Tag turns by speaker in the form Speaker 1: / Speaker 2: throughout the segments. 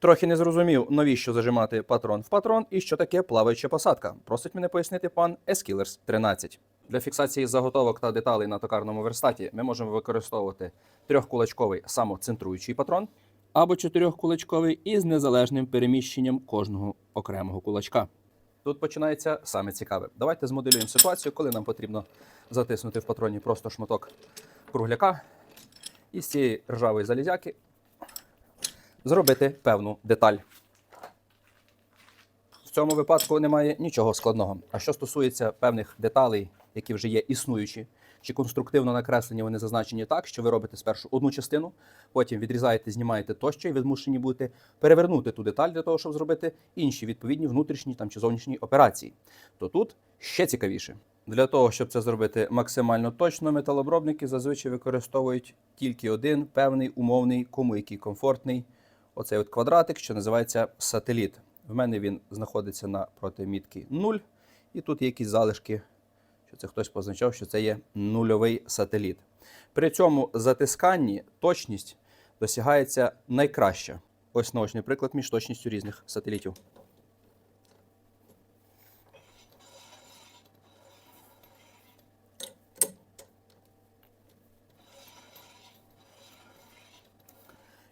Speaker 1: Трохи не зрозумів, навіщо зажимати патрон в патрон і що таке плаваюча посадка. Просить мене пояснити пан Eskillers 13. Для фіксації заготовок та деталей на токарному верстаті ми можемо використовувати трьохкулачковий самоцентруючий патрон або чотирьохкулачковий із незалежним переміщенням кожного окремого кулачка. Тут починається саме цікаве. Давайте змоделюємо ситуацію, коли нам потрібно затиснути в патроні просто шматок кругляка і з цієї ржавої залізяки зробити певну деталь. В цьому випадку немає нічого складного. А що стосується певних деталей, які вже є існуючі, чи конструктивно накреслені, вони зазначені так, що ви робите спершу одну частину, потім відрізаєте, знімаєте тощо, і ви змушені будете перевернути ту деталь для того, щоб зробити інші відповідні внутрішні там чи зовнішні операції. То тут ще цікавіше. Для того, щоб це зробити максимально точно, металобробники зазвичай використовують тільки один певний умовний, кому який комфортний. Оцей от квадратик, що називається сателіт. В мене він знаходиться на протимітки 0, і тут є якісь залишки, що це хтось позначав, що це є нульовий сателіт. При цьому затисканні точність досягається найкраща. Ось наочний приклад між точністю різних сателітів.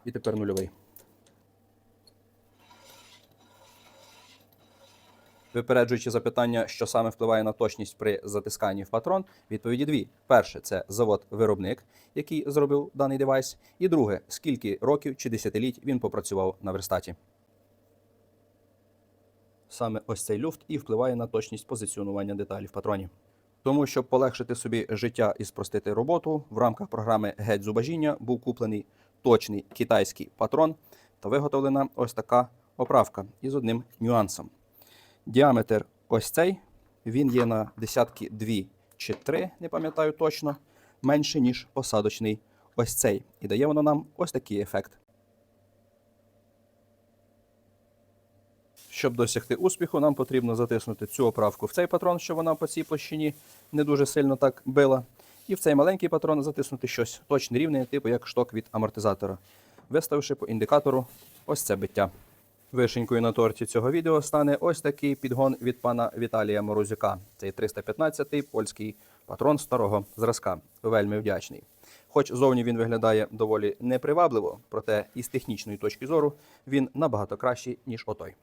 Speaker 1: І тепер нульовий. Випереджуючи запитання, що саме впливає на точність при затисканні в патрон, відповіді дві: перше це завод-виробник, який зробив даний девайс, і друге, скільки років чи десятиліть він попрацював на верстаті. Саме ось цей люфт і впливає на точність позиціонування деталі в патроні. Тому, щоб полегшити собі життя і спростити роботу, в рамках програми Геть зубожіння був куплений точний китайський патрон та виготовлена ось така оправка із одним нюансом. Діаметр ось цей, він є на десятки 2 чи 3, не пам'ятаю точно, менше, ніж посадочний ось цей. І дає воно нам ось такий ефект. Щоб досягти успіху, нам потрібно затиснути цю оправку в цей патрон, щоб вона по цій площині не дуже сильно так била. І в цей маленький патрон затиснути щось точне рівне, типу як шток від амортизатора, виставивши по індикатору ось це биття. Вишенькою на торті цього відео стане ось такий підгон від пана Віталія Морозюка. Цей 315-й польський патрон старого зразка. Вельми вдячний. Хоч зовні він виглядає доволі непривабливо, проте із технічної точки зору він набагато кращий, ніж отой.